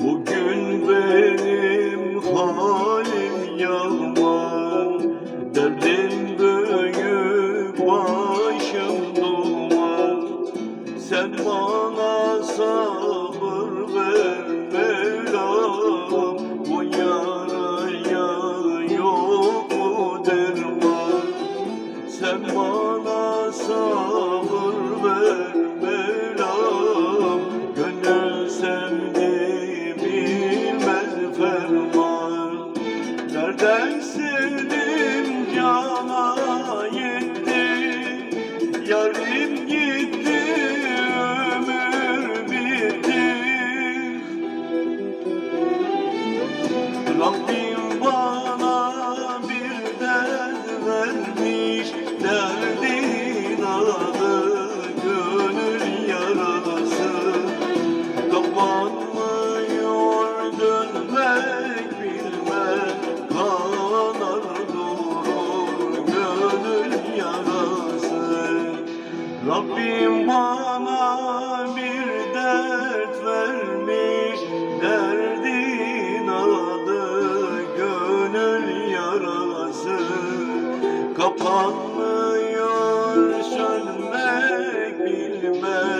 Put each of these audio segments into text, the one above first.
Bugün benim halim yaman Derdim büyük başım duman Sen bana Mevlam Gönül sevdi bilmez ferman. Nereden sevdim cana yeni Rabbim bana bir dert vermiş Derdin adı gönül yarası. Kapanmıyor sönmek bilmez.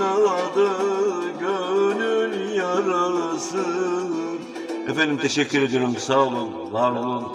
ağladı gönül yarası. Efendim teşekkür ediyorum. Sağ olun, var olun.